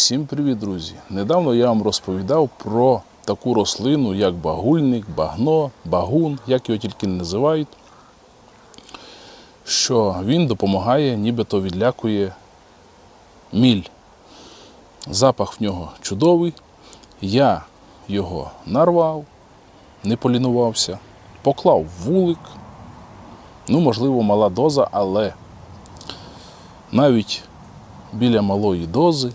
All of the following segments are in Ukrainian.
Всім привіт, друзі! Недавно я вам розповідав про таку рослину, як багульник, багно, багун, як його тільки не називають, що він допомагає, нібито відлякує міль. Запах в нього чудовий. Я його нарвав, не полінувався, поклав вулик. Ну, можливо, мала доза, але навіть біля малої дози,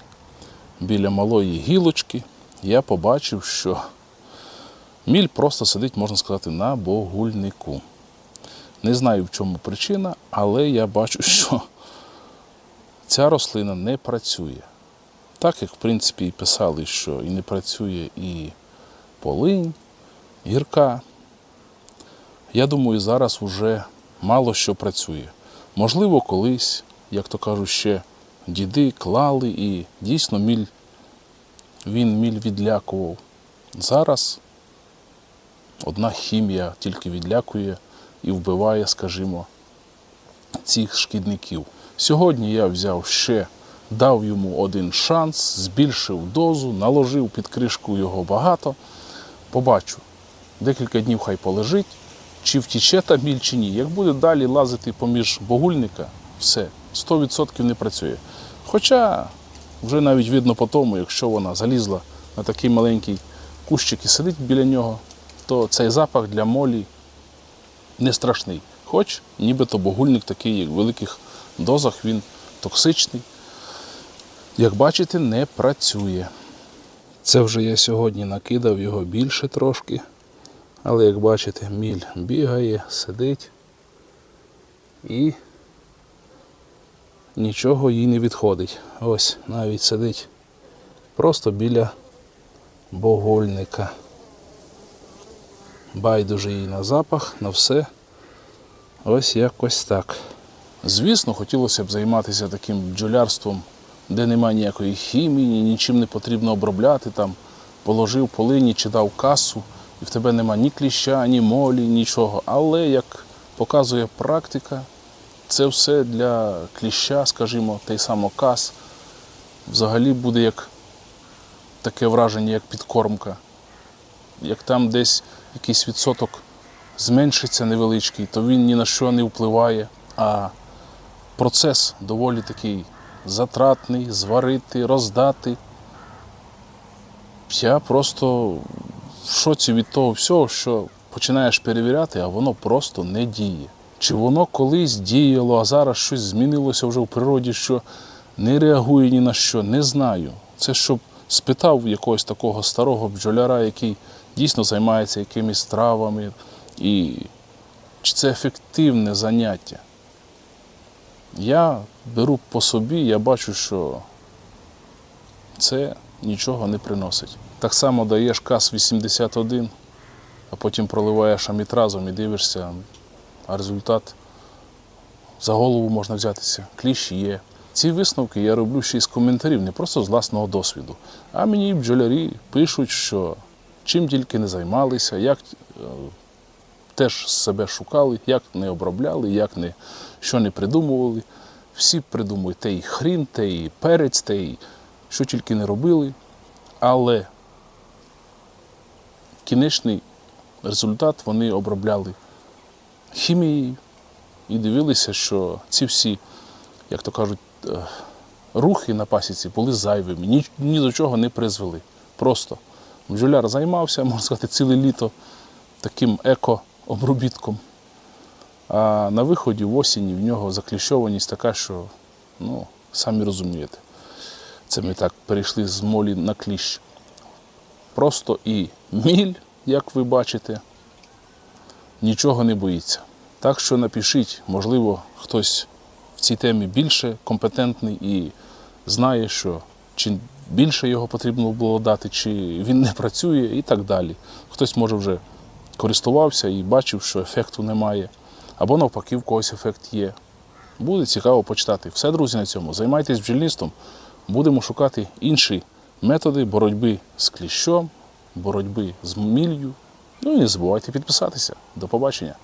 біля малої гілочки, я побачив, що міль просто сидить, можна сказати, на богульнику. Не знаю, в чому причина, але я бачу, що ця рослина не працює. Так як, в принципі, і писали, що і не працює і полинь, гірка. Я думаю, зараз вже мало що працює. Можливо, колись, як то кажуть, ще діди клали і дійсно міль, він міль відлякував. Зараз одна хімія тільки відлякує і вбиває, скажімо, цих шкідників. Сьогодні я взяв ще, дав йому один шанс, збільшив дозу, наложив під кришку його багато. Побачу, декілька днів хай полежить, чи втіче та міль, чи ні. Як буде далі лазити поміж богульника, все, 100% не працює. Хоча вже навіть видно по тому, якщо вона залізла на такий маленький кущик і сидить біля нього, то цей запах для молі не страшний. Хоч нібито богульник такий, як в великих дозах, він токсичний. Як бачите, не працює. Це вже я сьогодні накидав його більше трошки. Але як бачите, міль бігає, сидить і нічого їй не відходить. Ось навіть сидить просто біля богольника. Байдуже їй на запах, на все. Ось якось так. Звісно, хотілося б займатися таким бджолярством, де немає ніякої хімії, нічим не потрібно обробляти. Там положив полині чи дав касу, і в тебе нема ні кліща, ні молі, нічого. Але як показує практика, це все для кліща, скажімо, той самий кас, взагалі буде як таке враження, як підкормка. Як там десь якийсь відсоток зменшиться невеличкий, то він ні на що не впливає. А процес доволі такий затратний, зварити, роздати. Я просто в шоці від того всього, що починаєш перевіряти, а воно просто не діє. Чи воно колись діяло, а зараз щось змінилося вже в природі, що не реагує ні на що, не знаю. Це щоб спитав якогось такого старого бджоляра, який дійсно займається якимись травами, і чи це ефективне заняття. Я беру по собі, я бачу, що це нічого не приносить. Так само даєш кас 81, а потім проливаєш амітразом і дивишся, а результат за голову можна взятися. Кліщ є. Ці висновки я роблю ще із коментарів, не просто з власного досвіду. А мені бджолярі пишуть, що чим тільки не займалися, як е, теж себе шукали, як не обробляли, як не, що не придумували. Всі придумують те і хрін, те і перець, те і що тільки не робили. Але кінечний результат вони обробляли хімією і дивилися, що ці всі, як то кажуть, е, рухи на пасіці були зайвими, ні, ні до чого не призвели. Просто бджоляр займався, можна сказати, ціле літо таким еко-обробітком. А на виході в осінні в нього закліщованість така, що, ну, самі розумієте. Це ми так перейшли з молі на кліщ. Просто і міль, як ви бачите, нічого не боїться. Так що напишіть, можливо, хтось в цій темі більше компетентний і знає, що чи більше його потрібно було дати, чи він не працює і так далі. Хтось може вже користувався і бачив, що ефекту немає, або навпаки, в когось ефект є. Буде цікаво почитати. Все, друзі, на цьому. Займайтесь бджільництвом. Будемо шукати інші методи боротьби з кліщом, боротьби з міллю. Ну і не забувайте підписатися. До побачення.